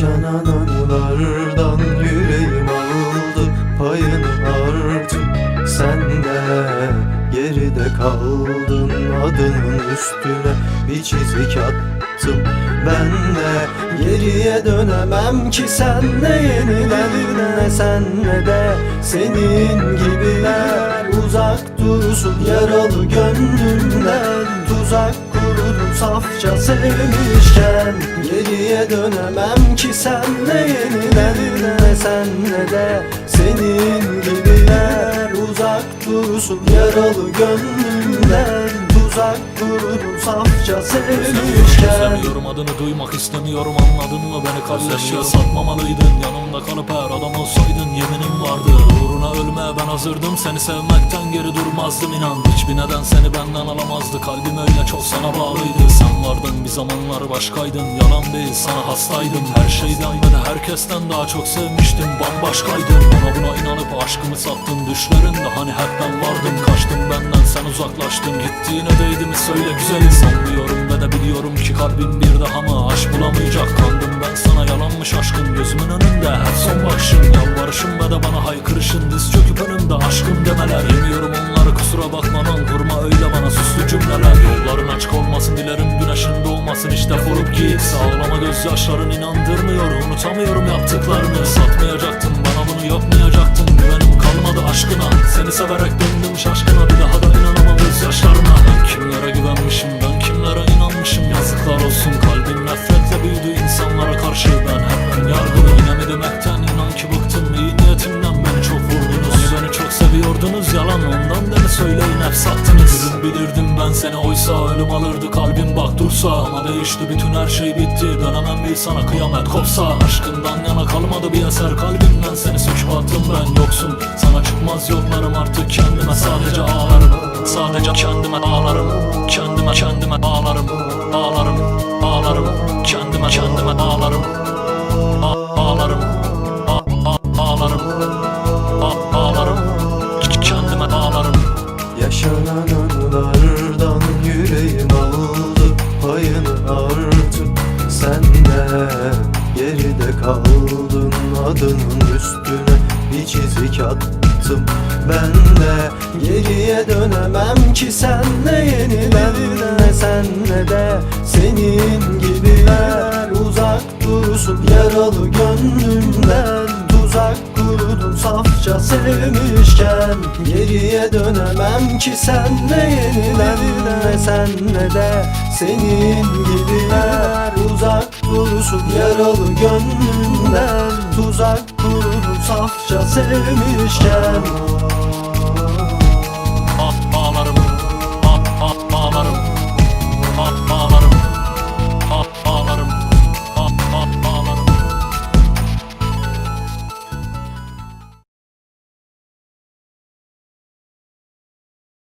Yaşanan anılardan yüreğim aldı payını artık. Sen de geride kaldın adının üstüne bir çizik attım. Ben de geriye dönemem ki sen ne yenilen ne sen ne de Senin gibiler. Uzak dursun yaralı gönlümden Tuzak safça sevmişken Geriye dönemem ki sen ne yenilen ne sen ne de Senin gibiler uzak dursun yaralı gönlümden Tuzak kurdum safça sevmişken Sevmiyorum adını duymak istemiyorum anladın mı beni kardeşe satmamalıydın Yanımda kalıp her adam olsaydın yeminim vardı. Uğruna ölmeye ben hazırdım seni sevmekten geri durmazdım inan. Hiçbir neden seni benden alamazdı kalbim öyle çok sana bağlıydı. Sen vardın bir zamanlar başkaydın yalan değil sana hastaydım. Her şeyden de herkesten daha çok sevmiştim bambaşkaydın Bana buna inanıp aşkımı sattın düşlerinde hani hep ben vardım uzaklaştın gittiğine değdi mi söyle güzelim Sanmıyorum ve de biliyorum ki kalbim bir daha mı? Aşk bulamayacak Kandım ben sana yalanmış aşkın gözümün önünde Hep son bakışın yalvarışın ve de bana haykırışın. Diz çöküp önümde aşkım demeler. Yemiyorum onları kusura bakma lan kurma öyle bana süslü cümleler. Yolların açık olmasın dilerim güneşin doğmasın işte furup git. Ağlama gözyaşların inandırmıyor unutamıyorum yaptıklarını. Satmayacaktın bana bunu yapmayacaktın. Güvenim kalmadı aşkına. Seni severek seni oysa ölüm alırdı kalbim bak dursa. Ama değişti bütün her şey bitti. Dönemem bir sana kıyamet kopsa. Aşkından yana kalmadı bir eser kalbimden. Seni söküp attım ben yoksun. Sana çıkmaz yollarım artık kendime. Sadece ağlarım. Sadece kendime ağlarım. Kendime kendime ağlarım. Ağlarım ağlarım. Kendime kendime ağlarım kaldın adının üstüne. Bir çizik attım Ben de. Geriye dönemem ki sen ne yenilen ne sen ne de Senin gibiler. Uzak dursun yaralı gönlümden. Tuzak kurdum safça sevmişken. Geriye dönemem ki sen ne yenilen ne sen ne de Senin gibiler dursun yaralı gönlümden. Tuzak kurdum safça sevmişken